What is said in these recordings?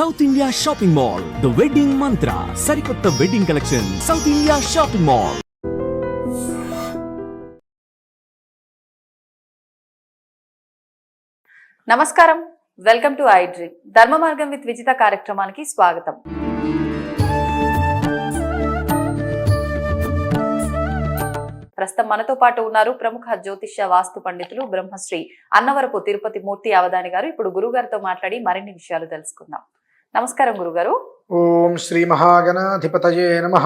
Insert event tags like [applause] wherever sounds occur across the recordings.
South India shopping mall the wedding Mantra సరికొత్త wedding collection South India shopping mall నమస్కారం. Welcome to I dream Dharma Margam with Vijitha కార్యక్రమానికి స్వాగతం. ప్రస్తుతం మనతో పాటు ఉన్నారు ప్రముఖ జ్యోతిష్య వాస్తు పండితులు బ్రహ్మశ్రీ అన్నవరపు తిరుపతి మూర్తి అవధాని గారు. ఇప్పుడు గురుగారితో మాట్లాడి మరిన్ని విషయాలు తెలుసుకుందాం. నమస్కారం గురుగారు. ఓం శ్రీ మహాగణాధిపతయే నమ.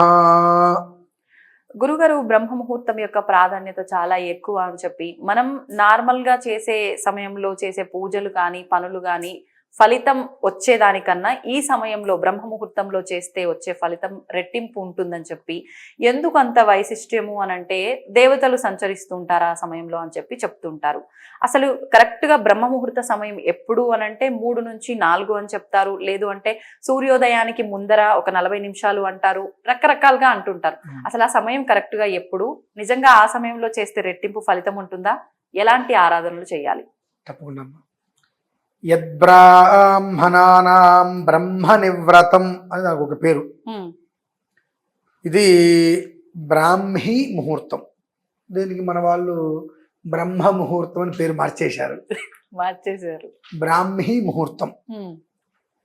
గురుగారు బ్రహ్మ ముహూర్తం యొక్క ప్రాధాన్యత చాలా ఎక్కువ అని చెప్పి మనం నార్మల్గా చేసే సమయంలో చేసే పూజలు కానీ పనులు కానీ ఫలితం వచ్చేదానికన్నా ఈ సమయంలో బ్రహ్మ ముహూర్తంలో చేస్తే వచ్చే ఫలితం రెట్టింపు ఉంటుందని చెప్పి ఎందుకు అంత వైశిష్ట్యము అని అంటే దేవతలు సంచరిస్తుంటారు ఆ సమయంలో అని చెప్పి చెప్తుంటారు. అసలు కరెక్ట్గా బ్రహ్మ ముహూర్త సమయం ఎప్పుడు అని అంటే మూడు నుంచి నాలుగు అని చెప్తారు. లేదు అంటే సూర్యోదయానికి ముందర ఒక నలభై నిమిషాలు అంటారు. రకరకాలుగా అంటుంటారు. అసలు ఆ సమయం కరెక్ట్గా ఎప్పుడు నిజంగా ఆ సమయంలో చేస్తే రెట్టింపు ఫలితం ఉంటుందా? ఎలాంటి ఆరాధనలు చేయాలి? తప్పకుండా. యద్బ్రాహ్మణానాం బ్రహ్మ నివ్రతం అని నాకు ఒక పేరు. ఇది బ్రాహ్మీ ముహూర్తం. దీనికి మన వాళ్ళు బ్రహ్మ ముహూర్తం అని పేరు మార్చేశారు. మార్చేశారు. బ్రాహ్మీ ముహూర్తం.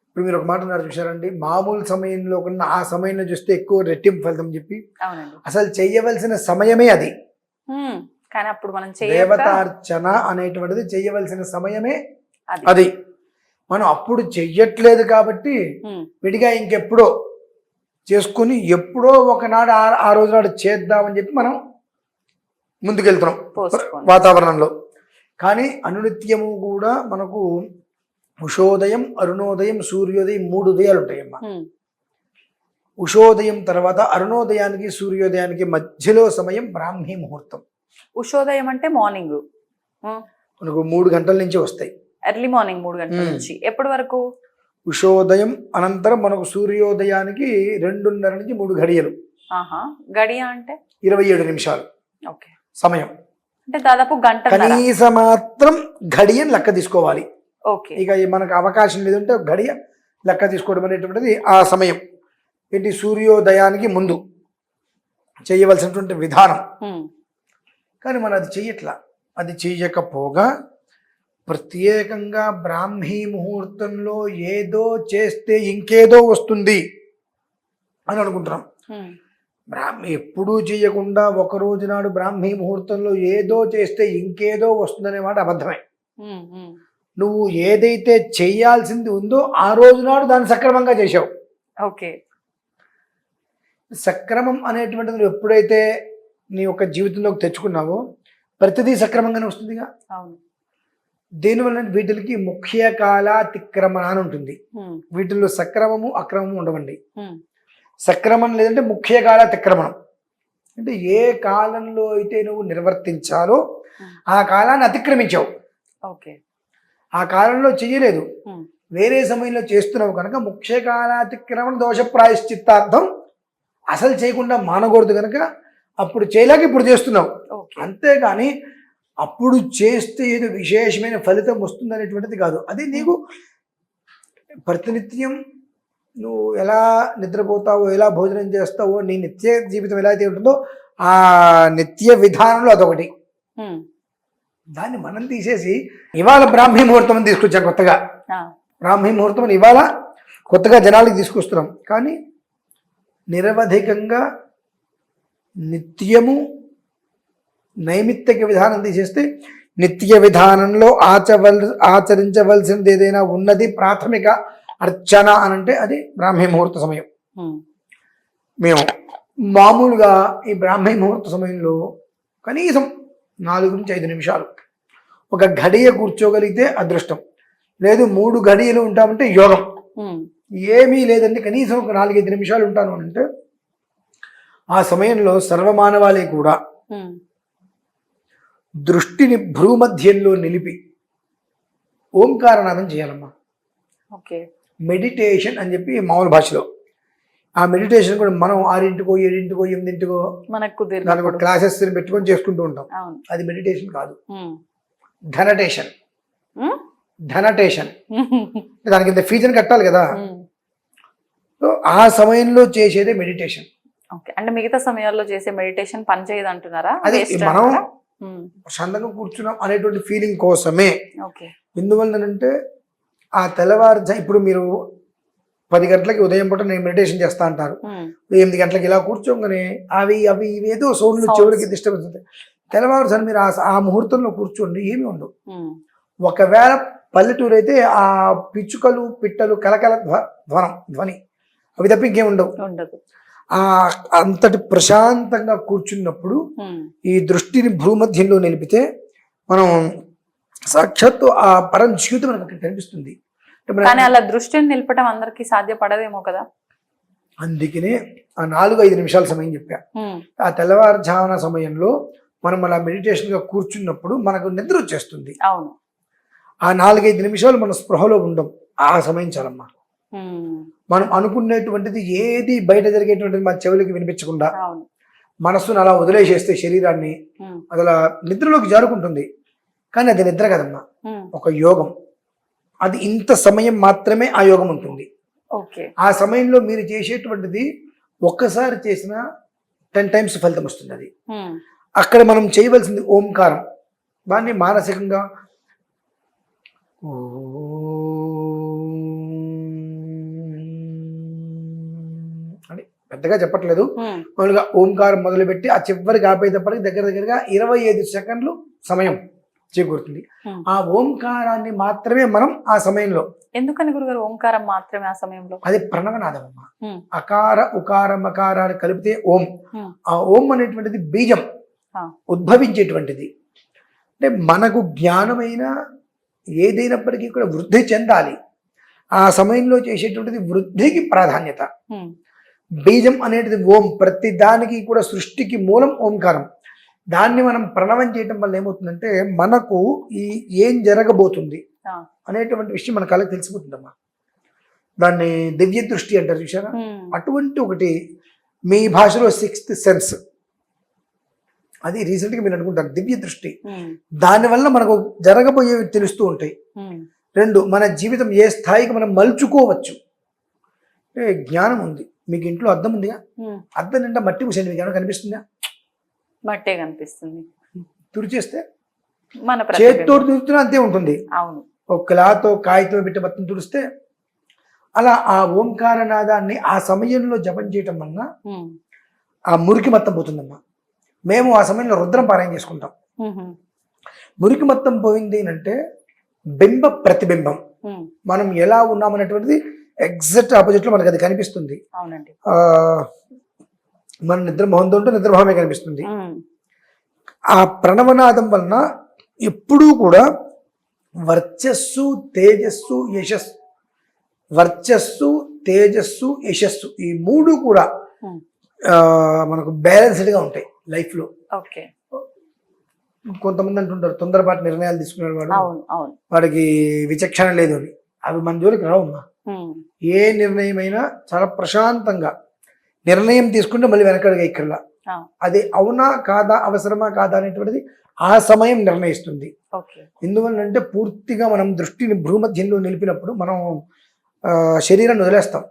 ఇప్పుడు మీరు ఒక మాట ఉన్నారు చూసారండి మామూలు సమయంలో కన్నా ఆ సమయంలో చూస్తే ఎక్కువ రెట్టింపు ఫలితం చెప్పి అసలు చెయ్యవలసిన సమయమే అది. కానీ అప్పుడు మనం దేవతార్చన అనేటువంటిది చెయ్యవలసిన సమయమే అది. మనం అప్పుడు చెయ్యట్లేదు కాబట్టి విడిగా ఇంకెప్పుడో చేసుకుని ఎప్పుడో ఒకనాడు ఆ ఆ రోజు నాడు చేద్దామని చెప్పి మనం ముందుకెళ్తున్నాం. వాతావరణంలో. కానీ అనునిత్యము కూడా మనకు ఉషోదయం అరుణోదయం సూర్యోదయం మూడు ఉదయాలు ఉంటాయమ్మా. ఉషోదయం తర్వాత అరుణోదయానికి సూర్యోదయానికి మధ్యలో సమయం బ్రాహ్మీ ముహూర్తం. ఉషోదయం అంటే మార్నింగ్. మనకు మూడు గంటల నుంచి వస్తాయి. ఎర్లీ మార్నింగ్ మూడు గంటల. నుంచి. ఎప్పటి వరకు? ఉషోదయం అనంతరం మనకు సూర్యోదయానికి రెండున్నర నుంచి మూడు గడియలు గడియ అంటే? ఇరవై ఏడు నిమిషాలు. ఓకే. సమయం. అంటే దాదాపు గంట కనీస మాత్రం గడియని లెక్క తీసుకోవాలి. ఓకే. ఇక మనకు అవకాశం లేదంటే గడియ లెక్క తీసుకోవడం అనేటువంటిది ఆ సమయం. ఏంటి? సూర్యోదయానికి ముందు చేయవలసినటువంటి విధానం. కానీ మనం అది చెయ్యట్లా. అది చెయ్యకపోగా ప్రత్యేకంగా బ్రాహ్మీ ముహూర్తంలో ఏదో చేస్తే ఇంకేదో వస్తుంది అని అనుకుంటున్నాం. బ్రాహ్మి ఎప్పుడూ చేయకుండా ఒక రోజు నాడు బ్రాహ్మీ ముహూర్తంలో ఏదో చేస్తే ఇంకేదో వస్తుందనే మాట అబద్ధమే. నువ్వు ఏదైతే చేయాల్సింది ఉందో ఆ రోజు నాడు దాన్ని సక్రమంగా చేసావు ఓకే. సక్రమం అనేటువంటిది నువ్వు ఎప్పుడైతే నీ యొక్క జీవితంలోకి తెచ్చుకున్నావో ప్రతిదీ సక్రమంగానే వస్తుందిగా. అవును. దీనివల్ల వీటికి ముఖ్య కాలాతిక్రమణ అని ఉంటుంది వీటిల్లో సక్రమము అక్రమము ఉండవండి. సక్రమం లేదంటే ముఖ్య కాలాతిక్రమణం. అంటే ఏ కాలంలో అయితే నువ్వు నిర్వర్తించాలో ఆ కాలాన్ని అతిక్రమించావు. ఓకే. ఆ కాలంలో చెయ్యలేదు. ఉమ్, వేరే సమయంలో చేస్తున్నావు కనుక ముఖ్య కాలాతిక్రమణ దోష ప్రాయశ్చిత్తార్థం అసలు చేయకుండా మానకూడదు కనుక అప్పుడు చేయలేక ఇప్పుడు చేస్తున్నావు. అంతేగాని అప్పుడు చేస్తే ఏదో విశేషమైన ఫలితం వస్తుంది అనేటువంటిది కాదు. అది నీకు ప్రతినిత్యం నువ్వు ఎలా నిద్రపోతావో ఎలా భోజనం చేస్తావో నీ నిత్య జీవితం ఎలా అయితే ఉంటుందో ఆ నిత్య విధానంలో అదొకటి. దాన్ని మనం తీసేసి ఇవాళ బ్రాహ్మీ ముహూర్తం తీసుకొచ్చాం కొత్తగా. బ్రాహ్మీ ముహూర్తం ఇవాళ కొత్తగా జనాలకి తీసుకొస్తున్నాం. కానీ నిరవధికంగా నిత్యము నైమిత్తిక విధానం తీసేస్తే నిత్య విధానంలో ఆచవల్ ఆచరించవలసినది ఏదైనా ఉన్నది ప్రాథమిక అర్చన అనంటే అది బ్రాహ్మీ ముహూర్త సమయం. మేము మామూలుగా ఈ బ్రాహ్మీ ముహూర్త సమయంలో కనీసం నాలుగు నుంచి ఐదు నిమిషాలు ఒక గడియ కూర్చోగలిగితే అదృష్టం. లేదు మూడు గడియలు ఉంటామంటే యోగం. ఏమీ లేదండి కనీసం ఒక నాలుగైదు నిమిషాలు ఉంటాను అని అంటే ఆ సమయంలో సర్వమానవాళి కూడా దృష్టిని భ్రూమధ్యంలో నిలిపి ఓంకారనాదం చేయాలమ్మా. ఓకే. మెడిటేషన్ అని చెప్పి మామూలు భాషలో. ఆ మెడిటేషన్ కూడా మనం ఆరింటికో ఏడింటికో ఎనిమిదింటికో మనకు కుదిరినప్పుడు. క్లాసెస్ పెట్టుకొని చేసుకుంటూ ఉంటాం. అది మెడిటేషన్ కాదు. ధనటేషన్. ధనటేషన్. [laughs] దానికి ఇంత ఫీజుని కట్టాలి కదా. ఆ సమయంలో చేసేదే మెడిటేషన్. ఓకే. అంటే మిగతా సమయాల్లో చేసే మెడిటేషన్ పనిచేయదు అంటున్నారా? అదే మనం ప్రశాంతంగా కూర్చున్నాం అనేటువంటి ఫీలింగ్ కోసమే. ఎందువల్లనంటే ఆ తెల్లవారుజా ఇప్పుడు మీరు పది గంటలకి ఉదయం పూట నేను మెడిటేషన్ చేస్తా అంటారు. ఉమ్, ఎనిమిది గంటలకి ఇలా కూర్చోగానే అవి అవి ఇవి ఏదో సౌండ్లు. చెవులకి డిస్టర్బెన్స్ అవుతాయి తెల్లవారుజాను మీరు ఆ ముహూర్తంలో కూర్చోండి ఏమీ ఉండవు ఉమ్, ఒకవేళ పల్లెటూరు అయితే ఆ పిచ్చుకలు పిట్టలు కలకల ధ్వ- ధ్వనం ధ్వని అవి తప్ప ఇంకేం ఉండవు. ఆ అంతటి ప్రశాంతంగా కూర్చున్నప్పుడు ఈ దృష్టిని భూమధ్యంలో నిలిపితే మనం సాక్షాత్తు ఆ పరం జీవితం మనకు అక్కడ కనిపిస్తుంది. కానీ అలా దృష్టిని నిలపడం అందరికి సాధ్యపడదేమో కదా? అందుకనే ఆ నాలుగు ఐదు నిమిషాల సమయం చెప్పా. ఆ తెల్లవారుజామున సమయంలో మనం అలా మెడిటేషన్గా కూర్చున్నప్పుడు మనకు నిద్ర వచ్చేస్తుంది. అవును. ఆ నాలుగైదు నిమిషాలు మన స్పృహలో ఉండం ఆ సమయం చాలమ్మా. మనం అనుకునేటువంటిది ఏది బయట జరిగేటువంటిది మన చెవులకి వినిపించకుండా మనస్సును అలా వదిలేసేస్తే శరీరాన్ని అలా నిద్రలోకి జారుకుంటుంది. కానీ అది నిద్ర కదమ్మా. ఒక యోగం. అది ఇంత సమయం మాత్రమే ఆ యోగం ఉంటుంది. ఆ సమయంలో మీరు చేసేటువంటిది ఒక్కసారి చేసిన టెన్ టైమ్స్ ఫలితం వస్తుంది అది. అక్కడ మనం చేయవలసింది ఓంకారం. దాన్ని మానసికంగా అని పెద్దగా చెప్పట్లేదు. మామూలుగా ఓంకారం మొదలుపెట్టి ఆ చివరికి ఆపేటప్పటికి దగ్గర దగ్గరగా ఇరవై ఐదు సెకండ్లు సమయం చేకూరుతుంది. ఆ. ఓంకారాన్ని మాత్రమే మనం ఆ సమయంలో ఎందుకని గురుగారు ఓంకారం మాత్రమే ఆ సమయంలో? అది ప్రణవనాదం అమ్మ. అకార ఉకార మకారాలు కలిపితే ఓం. ఆ ఓం అనేటువంటిది బీజం. ఉద్భవించేటువంటిది. అంటే మనకు జ్ఞానమైన ఏదైనప్పటికీ కూడా వృద్ధి చెందాలి. ఆ సమయంలో చేసేటువంటిది వృద్ధికి ప్రాధాన్యత. బీజం అనేది ఓం. ప్రతి దానికి కూడా సృష్టికి మూలం ఓంకారం. దాన్ని మనం ప్రణవం చేయటం వల్ల ఏమవుతుందంటే మనకు ఈ ఏం జరగబోతుంది. అనేటువంటి విషయం మన కళ్ళకి తెలిసిపోతుందమ్మా. దాన్ని దివ్య దృష్టి అంటారు చూసారా అటువంటి ఒకటి మీ భాషలో సిక్స్త్ సెన్స్. అది రీసెంట్గా మీరు అనుకుంటారు. దివ్య దృష్టి. దానివల్ల మనకు జరగబోయేవి తెలుస్తూ ఉంటాయి. రెండు మన జీవితం ఏ స్థాయికి మనం మలుచుకోవచ్చు. జ్ఞానం ఉంది. మీకు ఇంట్లో అద్దం ఉందిగా? అద్దం నిండా మట్టి పూసండి మీకు ఏమైనా కనిపిస్తుందా? మట్టే కనిపిస్తుంది. తుడిచేస్తే? మన చేతితో. తుడుతున్నా అంతే ఉంటుంది. అవును. ఒక క్లాతో కాగితం పెట్టి మొత్తం తుడిస్తే అలా ఆ ఓంకార నాదాన్ని ఆ సమయంలో జపం చేయటం వలన ఆ మురికి మొత్తం పోతుందమ్మా. మేము ఆ సమయంలో రుద్రం పారాయణ చేసుకుంటాం. మురికి మొత్తం పోయింది అంటే బింబ ప్రతిబింబం. మనం ఎలా ఉన్నామనేటువంటిది ఎగ్జాక్ట్ ఆపోజిట్లో మనకు అది కనిపిస్తుంది. అవునండి. మన నిద్ర మొహంతో ఉంటే నిద్రమోహమే కనిపిస్తుంది. ఆ ప్రణవనాదం వలన ఎప్పుడూ కూడా వర్చస్సు తేజస్సు యశస్సు. వర్చస్సు తేజస్సు యశస్సు ఈ మూడు కూడా మనకు బ్యాలెన్స్డ్గా ఉంటాయి లైఫ్లో. ఓకే. కొంతమంది అంటుంటారు తొందరపాటు నిర్ణయాలు తీసుకునే వాడు వాడికి విచక్షణ లేదు అని. అవి మన జోలికి ఉమ్, ఏ నిర్ణయమైనా చాలా ప్రశాంతంగా నిర్ణయం తీసుకుంటే మళ్ళీ వెనకడుగా ఇక్కడ. అది అవునా కాదా అవసరమా కాదా అనేటువంటిది ఆ సమయం నిర్ణయిస్తుంది. ఎందువల్లంటే పూర్తిగా మనం దృష్టిని భూమధ్యంలో నిలిపినప్పుడు మనం ఆ, శరీరాన్ని వదిలేస్తాం.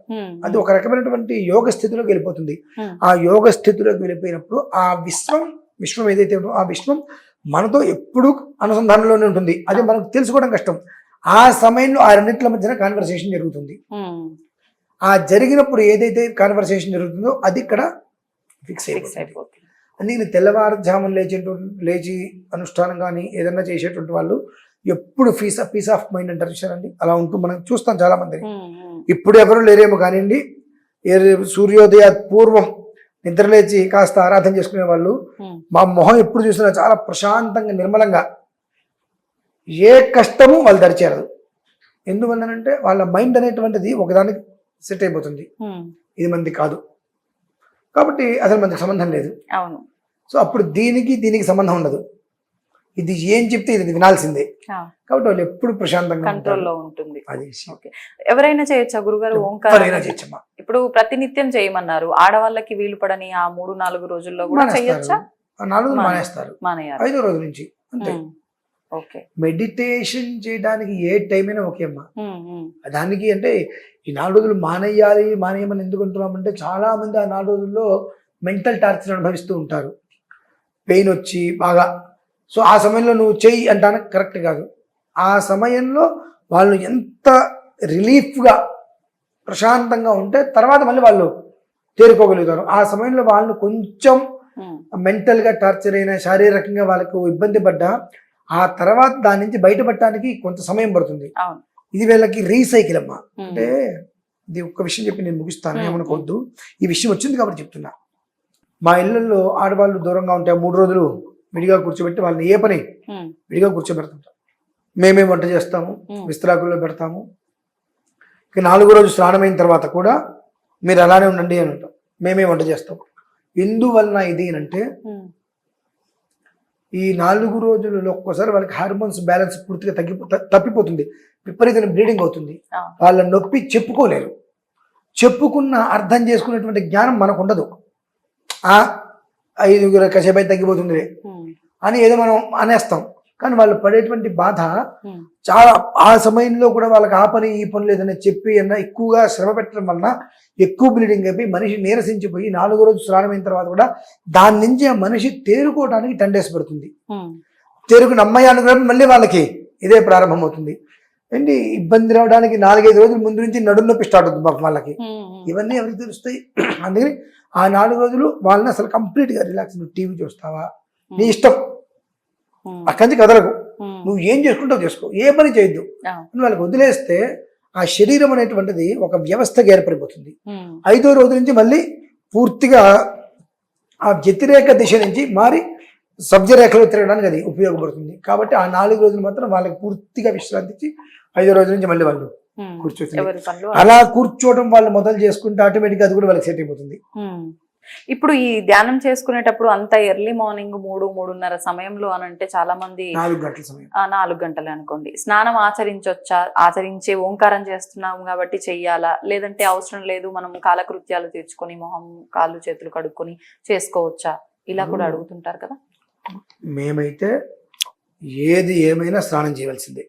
అది ఒక రకమైనటువంటి యోగ స్థితిలోకి వెళ్ళిపోతుంది. ఆ యోగ స్థితిలోకి వెళ్ళిపోయినప్పుడు ఆ విశ్వం విశ్వం ఏదైతే ఉందో ఆ విశ్వం మనతో ఎప్పుడూ అనుసంధానంలోనే ఉంటుంది. అది మనకు తెలుసుకోవడం కష్టం. ఆ సమయంలో ఆ రెండింటిల మధ్యన కాన్వర్సేషన్ జరుగుతుంది. ఆ జరిగినప్పుడు ఏదైతే కాన్వర్సేషన్ జరుగుతుందో అది ఇక్కడ ఫిక్స్ అయిపోతుంది. అందుకని తెల్లవారుజామున లేచేటువంటి లేచి అనుష్ఠానం కానీ ఏదైనా చేసేటువంటి వాళ్ళు ఎప్పుడు పీస్ పీస్ ఆఫ్ మైండ్ అంటారు చూసారండి అలా ఉంటూ మనం చూస్తాం చాలా మందిని ఇప్పుడు ఎవరు లేరేమో కానివ్వండి సూర్యోదయ పూర్వం నిద్రలేచి కాస్త ఆరాధన చేసుకునే వాళ్ళు మా మొహం ఎప్పుడు చూసినా చాలా ప్రశాంతంగా నిర్మలంగా ఏ కష్టము వాళ్ళు దరిచేరదు. ఎందువల్లనంటే వాళ్ళ మైండ్ అనేటువంటిది ఒకదానికి సెట్ అయిపోతుంది. ఇది మంది కాదు. కాబట్టి అసలు మనకి సంబంధం లేదు. అవును. సో అప్పుడు దీనికి దీనికి సంబంధం ఉండదు. ఇది ఏం చెప్తే ఇది వినాల్సిందే. కాబట్టి వాళ్ళు ఎప్పుడు ప్రశాంతంగా. కంట్రోల్లో ఉంటుంది. అది ఎవరైనా చేయొచ్చా గురుగారు? ఓంకారం చేయొచ్చమ్మా. ఇప్పుడు ప్రతినిత్యం చేయమన్నారు. ఆడవాళ్ళకి వీలు పడని ఆ మూడు నాలుగు రోజుల్లో కూడా చేయొచ్చా? నాలుగు మానేస్తారు. మానేయాలి. ఐదో రోజు నుంచి అంతే. మెడిటేషన్ చేయడానికి ఏ టైం అయినా ఓకే అమ్మా. దానికి అంటే ఈ నాలుగు రోజులు మానేయాలి మానేయమని ఎందుకు అంటున్నామంటే చాలా మంది ఆ నాలుగు రోజుల్లో మెంటల్ టార్చర్ అనుభవిస్తూ ఉంటారు. పెయిన్ వచ్చి బాగా. సో ఆ సమయంలో నువ్వు చెయ్యి అంటాను కరెక్ట్ కాదు. ఆ సమయంలో వాళ్ళు ఎంత రిలీఫ్గా ప్రశాంతంగా ఉంటే తర్వాత మళ్ళీ వాళ్ళు తేరుకోగలుగుతారు. ఆ సమయంలో వాళ్ళు కొంచెం మెంటల్గా టార్చర్ అయినా శారీరకంగా వాళ్ళకు ఇబ్బంది పడ్డా ఆ తర్వాత దాని నుంచి బయటపడటానికి కొంత సమయం పడుతుంది. ఇది వీళ్ళకి రీసైకిల్ అమ్మా. అంటే ఇది ఒక్క విషయం చెప్పి నేను ముగిస్తాను. ఏమనుకోవద్దు. ఈ విషయం వచ్చింది కాబట్టి చెప్తున్నా. మా ఇళ్ళల్లో ఆడవాళ్ళు దూరంగా ఉంటే మూడు రోజులు విడిగా కూర్చోబెట్టి వాళ్ళని ఏ పని? విడిగా కూర్చోబెడతాం. మేమే వంట చేస్తాము విస్తరాకుల్లో పెడతాము. ఇక నాలుగో రోజు స్నానమైన తర్వాత కూడా మీరు అలానే ఉండండి అని అంటాం. మేమే వంట చేస్తాం. ఎందువలన ఇది అంటే ఈ నాలుగు రోజులలో ఒక్కోసారి వాళ్ళకి హార్మోన్స్ బ్యాలెన్స్ పూర్తిగా తగ్గిపో తప్పిపోతుంది. విపరీతమైన బ్లీడింగ్ అవుతుంది. వాళ్ళ నొప్పి చెప్పుకోలేరు. చెప్పుకున్న అర్థం చేసుకునేటువంటి జ్ఞానం మనకు ఉండదు ఆ ఐదుగురు కసేపై తగ్గిపోతుంది అని ఏదో మనం అనేస్తాం. కానీ వాళ్ళు పడేటువంటి బాధ చాలా ఆ సమయంలో కూడా వాళ్ళకి ఆ పని ఈ పని లేదని చెప్పి అన్న ఎక్కువగా శ్రమ పెట్టడం వలన ఎక్కువ బ్లీడింగ్ అయిపోయి మనిషి నీరసించిపోయి నాలుగో రోజు స్నానమైన తర్వాత కూడా దాని నుంచి ఆ మనిషి తేరుకోవడానికి టెన్ డేస్ పడుతుంది. తేరుకుని అమ్మాయి మళ్ళీ వాళ్ళకి ఇదే ప్రారంభమవుతుంది. ఏంటి? ఇబ్బంది రావడానికి నాలుగైదు రోజుల ముందు నుంచి నడుము నొప్పి స్టార్ట్ అవుతుంది పాపం వాళ్ళకి. ఇవన్నీ ఎవరికి తెలుస్తాయి? అందుకని ఆ నాలుగు రోజులు వాళ్ళని అసలు కంప్లీట్గా రిలాక్స్ నువ్వు టీవీ చూస్తావా? నీ ఇష్టం. అక్కడి నుంచి కదలకు. నువ్వు ఏం చేసుకుంటావు చేసుకో. ఏ పని చేయొద్దు. ఆ, వాళ్ళకి వదిలేస్తే ఆ శరీరం అనేటువంటిది ఒక వ్యవస్థగా ఏర్పడిపోతుంది. ఐదో రోజు నుంచి మళ్ళీ పూర్తిగా ఆ వ్యతిరేక దిశ నుంచి మారి సబ్జ రేఖలో తిరగడానికి అది ఉపయోగపడుతుంది. కాబట్టి ఆ నాలుగు రోజులు మాత్రం వాళ్ళకి పూర్తిగా విశ్రాంతి ఇచ్చి ఐదో రోజు నుంచి మళ్ళీ వాళ్ళు కూర్చోవచ్చు. అలా కూర్చోవడం వాళ్ళు మొదలు చేసుకుంటే ఆటోమేటిక్గా అది కూడా వాళ్ళకి సెట్ అయిపోతుంది. ఇప్పుడు ఈ ధ్యానం చేసుకునేటప్పుడు అంత ఎర్లీ మార్నింగ్ మూడు మూడున్నర సమయంలో అని అంటే చాలా మంది నాలుగు గంటల సమయం. ఆ, నాలుగు గంటలే అనుకోండి. స్నానం ఆచరించొచ్చా? ఆచరించే ఓంకారం చేస్తున్నాం కాబట్టి చెయ్యాలా? లేదంటే అవసరం లేదు మనం కాలకృత్యాలు తీర్చుకొని మొహం కాళ్ళు చేతులు కడుక్కొని చేసుకోవచ్చా? ఇలా కూడా. అడుగుతుంటారు కదా. మేమైతే ఏది ఏమైనా స్నానం చేయవలసిందే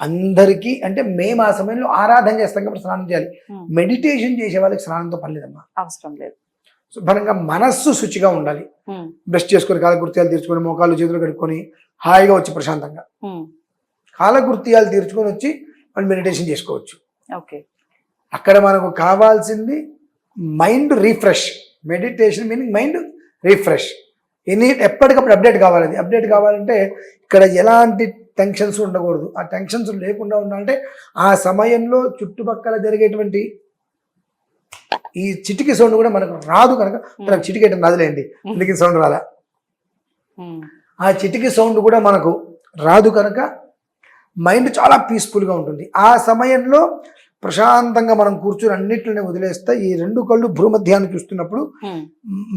అందరికీ అంటే మేము ఆ సమయంలో ఆరాధన చేస్తాం కాబట్టి స్నానం చేయాలి. మెడిటేషన్ చేసే వాళ్ళకి స్నానంతో పని లేదమ్మా అవసరం లేదు. శుభ్రంగా మనస్సు శుచిగా ఉండాలి. బ్రష్ చేసుకొని కాలకృత్యాలు తీర్చుకొని మోకాళ్ళు చేతులు కడుక్కొని హాయిగా వచ్చి ప్రశాంతంగా. కాలకృత్యాలు తీర్చుకొని వచ్చి మనం మెడిటేషన్ చేసుకోవచ్చు. ఓకే. అక్కడ మనకు కావాల్సింది mind refresh. Meditation meaning mind refresh. Any ఎప్పటికప్పుడు అప్డేట్ కావాలి. అది అప్డేట్ కావాలంటే ఇక్కడ ఎలాంటి టెన్షన్స్ ఉండకూడదు. ఆ టెన్షన్స్ లేకుండా ఉండాలంటే ఆ సమయంలో చుట్టుపక్కల జరిగేటువంటి ఈ చిటికి సౌండ్ కూడా మనకు రాదు కనుక మనకు చిటికి అయితే రాదులేండి చిటికి సౌండ్ రాలా? ఆ చిటికి సౌండ్ కూడా మనకు రాదు కనుక మైండ్ చాలా పీస్ఫుల్గా ఉంటుంది. ఆ సమయంలో ప్రశాంతంగా మనం కూర్చుని అన్నిటిని వదిలేస్తే ఈ రెండు కళ్ళు భూమధ్యాన్ని చూస్తున్నప్పుడు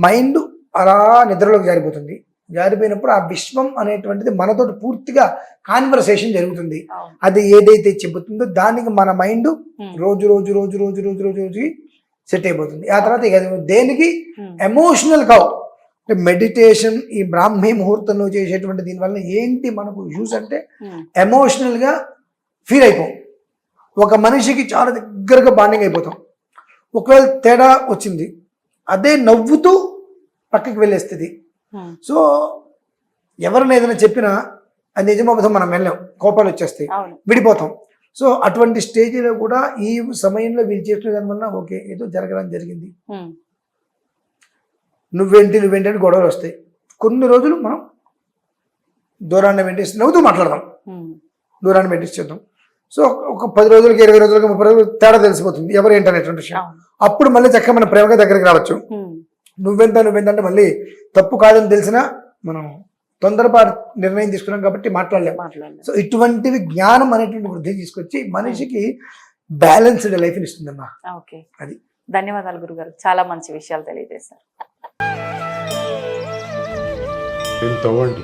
మైండ్ అలా నిద్రలోకి జారిపోతుంది. జారిపోయినప్పుడు ఆ విశ్వం అనేటువంటిది మనతో పూర్తిగా కాన్వర్సేషన్ జరుగుతుంది. అది ఏదైతే చెబుతుందో దానికి మన మైండ్ రోజు రోజు రోజు రోజు రోజు రోజు రోజుకి సెట్ అయిపోతుంది. ఆ తర్వాత ఇక దేనికి? ఎమోషనల్ కావు అంటే మెడిటేషన్ ఈ బ్రాహ్మీ ముహూర్తంలో చేసేటువంటి దీనివల్ల ఏంటి మనకు యూజ్ అంటే ఎమోషనల్గా ఫీల్ అయిపోం. ఒక మనిషికి చాలా దగ్గరగా బాండింగ్ అయిపోతాం. ఒకవేళ తేడా వచ్చింది అదే నవ్వుతూ పక్కకి వెళ్ళే స్థితి ఉమ్, సో ఎవరిని ఏదైనా చెప్పినా అది నిజమవుతాం మనం వెళ్ళాం కోపాలు వచ్చేస్తాయి. విడిపోతాం. సో అటువంటి స్టేజ్లో కూడా ఈ సమయంలో వీళ్ళు చేసిన దానివల్ల ఓకే ఏదో జరగడం జరిగింది. నువ్వేంటి నువ్వేంటి అని గొడవలు వస్తాయి. కొన్ని రోజులు మనం దూరాన్ని మెయింటైన్ నవ్వుతూ మాట్లాడదాం దూరాన్ని మెయింటైన్ చేద్దాం. సో ఒక పది రోజులకి ఇరవై రోజులకి ముప్పై రోజులు తేడా తెలిసిపోతుంది. ఎవరు ఏంటనేటువంటి విషయం. అప్పుడు మళ్ళీ చక్కగా మన ప్రేమగా దగ్గరికి రావచ్చు. నువ్వెంత నువ్వెంత అంటే మళ్ళీ తప్పు కాదని తెలిసినా మనం తొందరపాటు నిర్ణయం తీసుకున్నాం కాబట్టి మాట్లాడలేము మాట్లాడలేదు సో ఇటువంటివి జ్ఞానం అనేటువంటి వృద్ధి తీసుకొచ్చి మనిషికి బ్యాలెన్స్డ్ లైఫ్ని ఇస్తుందమ్మా. ఓకే. అది. ధన్యవాదాలు గురుగారు. చాలా మంచి విషయాలు తెలియజేశారు. తవ్వండి.